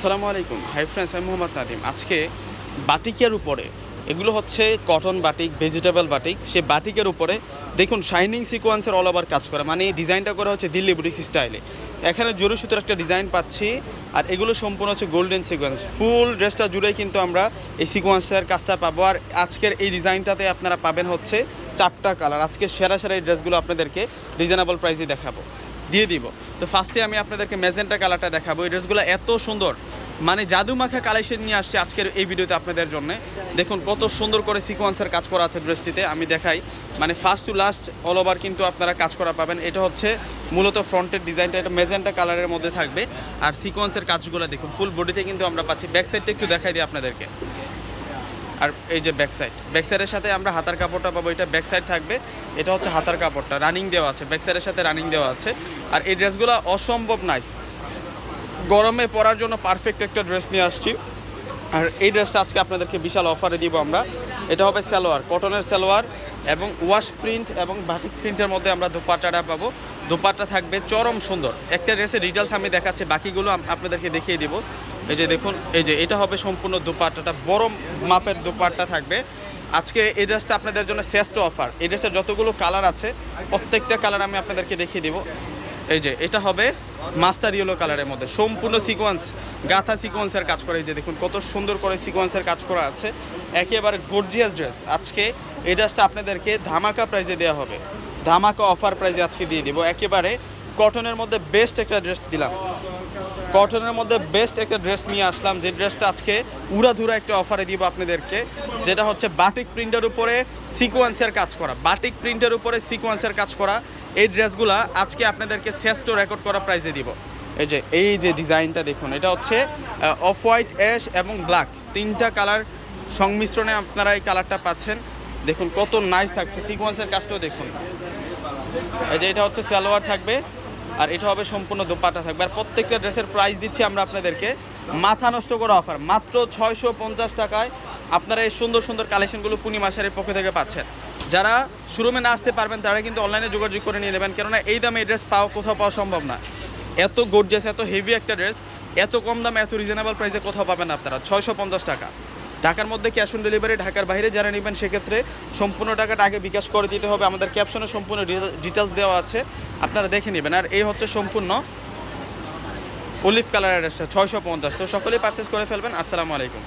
আসসালামু আলাইকুম। Hi friends আমি মোহাম্মদ নাদিম আজকে বাটিকের উপরে, এগুলো হচ্ছে কটন বাটিক ভেজিটেবল বাটিক, সে বাটিকের উপরে দেখুন শাইনিং সিকোয়েন্সের অল ওভার কাজ করা। মানে ডিজাইনটা করা হচ্ছে দিল্লি বুটিক স্টাইলে এখানে জরু সুতোর একটা ডিজাইন পাচ্ছি, আর এগুলো সম্পূর্ণ হচ্ছে গোল্ডেন সিকোয়েন্স ফুল ড্রেসটা জুড়েই কিন্তু আমরা এই সিকোয়েন্সের কাজটা পাবো। আর আজকের এই ডিজাইনটাতে আপনারা পাবেন হচ্ছে চারটা কালার আজকে সেরা সেরা এই ড্রেসগুলো আপনাদেরকে রিজনেবল প্রাইসে দেখাবো। দিয়ে দিব। তো ফার্স্টে আমি আপনাদেরকে মেজেন্টা কালারটা দেখাবো। এই ড্রেসগুলো এত সুন্দর। মানে জাদু মাখা কালেকশন নিয়ে আসছে আজকের এই ভিডিওতে আপনাদের জন্য। দেখুন, কত সুন্দর করে সিকোয়েন্সের কাজ করা আছে ড্রেসটিতে আমি দেখাই। মানে first to last all over কিন্তু আপনারা কাজ করা পাবেন। এটা হচ্ছে মূলত ফ্রন্টের ডিজাইনটা এটা মেজেন্টা কালারের মধ্যে থাকবে। আর সিকোয়েন্সের কাজগুলো দেখুন ফুল বডিতে কিন্তু আমরা পাচ্ছি। ব্যাক সাইডটা একটু দেখাই দিই আপনাদেরকে। আর এই যে ব্যাক সাইড ব্যাক সাইডের সাথে আমরা হাতার কাপড়টা পাবো। এটা ব্যাক সাইড থাকবে। এটা হচ্ছে হাতার কাপড়টা। রানিং দেওয়া আছে। ব্যাক সাইডের সাথে রানিং দেওয়া আছে। আর এই ড্রেসগুলো অসম্ভব নাইস গরমে পরার জন্য পারফেক্ট একটা ড্রেস নিয়ে আসছি। আর এই ড্রেসটা আজকে আপনাদেরকে বিশাল অফারে দিব আমরা। এটা হবে সালোয়ার কটনের সালোয়ার এবং ওয়াশ প্রিন্ট এবং বাটিক প্রিন্টের মধ্যে আমরা দোপাট্টাটা পাবো। দোপাট্টা থাকবে চরম সুন্দর। একটা ড্রেসের ডিটেলস আমি দেখাচ্ছি, বাকিগুলো আপনাদেরকে দেখিয়ে দিব। এই যে দেখুন, এই যে এটা হবে সম্পূর্ণ দোপাট্টাটা, বড় মাপের দোপাট্টা থাকবে। আজকে এই ড্রেসটা আপনাদের জন্য শ্রেষ্ঠ অফার এই ড্রেসের যতগুলো কালার আছে, প্রত্যেকটা কালার আমি আপনাদেরকে দেখিয়ে দিব। এই যে, এটা হবে মাস্টার ইয়েলো কালারের মধ্যে। সম্পূর্ণ সিকোয়েন্স গাথা সিকোয়েন্সের কাজ করে। এই যে দেখুন, কত সুন্দর করে সিকোয়েন্সের কাজ করা আছে। একেবারে গর্জিয়াস ড্রেস আজকে এই ড্রেসটা আপনাদেরকে ধামাকা প্রাইজে দেওয়া হবে। ধামাকা অফার প্রাইজে আজকে দিয়ে দিব। একেবারে কটনের মধ্যে বেস্ট একটা ড্রেস দিলাম। কটনের মধ্যে বেস্ট একটা ড্রেস নিয়ে আসলাম। যে ড্রেসটা আজকে উড়াধুরা একটা অফারে দিব আপনাদেরকে, যেটা হচ্ছে বাটিক প্রিন্টের উপরে সিকোয়েন্সের কাজ করা। বাটিক প্রিন্টের উপরে সিকোয়েন্সের কাজ করা। এই ড্রেসগুলা আজকে আপনাদেরকে শ্রেষ্ঠ রেকর্ড করা প্রাইজে দিব। এই যে এই যে ডিজাইনটা দেখুন, এটা হচ্ছে অফ হোয়াইট, অ্যাশ এবং ব্ল্যাক। তিনটা কালার সংমিশ্রণে আপনারা এই কালারটা পাচ্ছেন। দেখুন কত নাইস থাকছে, সিকোয়েন্সের কাজটাও দেখুন। এই যে, এটা হচ্ছে সালোয়ার থাকবে, আর এটা হবে সম্পূর্ণ দোপাটা থাকবে। আর প্রত্যেকটা ড্রেসের প্রাইস দিচ্ছি আমরা আপনাদেরকে, মাথা নষ্ট করা অফার। মাত্র ছয়শো পঞ্চাশ টাকায় আপনারা এই সুন্দর সুন্দর কালেকশনগুলো পূর্ণিমা শাড়ির পক্ষ থেকে পাচ্ছেন। যারা শোরুমে না আসতে পারবেন, তারা কিন্তু অনলাইনে যোগাযোগ করে নিয়ে নেবেন। কেননা এই দামে এই ড্রেস পাওয়া কোথাও পাওয়া সম্ভব না। এত গোর্জিয়াস এত হেভি একটা ড্রেস এত কম দামে, এত রিজনেবল প্রাইসে কোথাও পাবেন আপনারা। ছয়শো পঞ্চাশ টাকা। ঢাকার মধ্যে ক্যাশ অন ডেলিভারি ঢাকার বাইরে যারা নেবেন, সেক্ষেত্রে সম্পূর্ণ টাকাটা আগে বিকাশ করে দিতে হবে। আমাদের ক্যাপশনে সম্পূর্ণ ডিটেলস দেওয়া আছে। আপনারা দেখে নেবেন। আর এই হচ্ছে সম্পূর্ণ অলিভ কালারের ছয়শো পঞ্চাশ। তো সকলেই পারচেস করে ফেলবেন। আসসালামু আলাইকুম।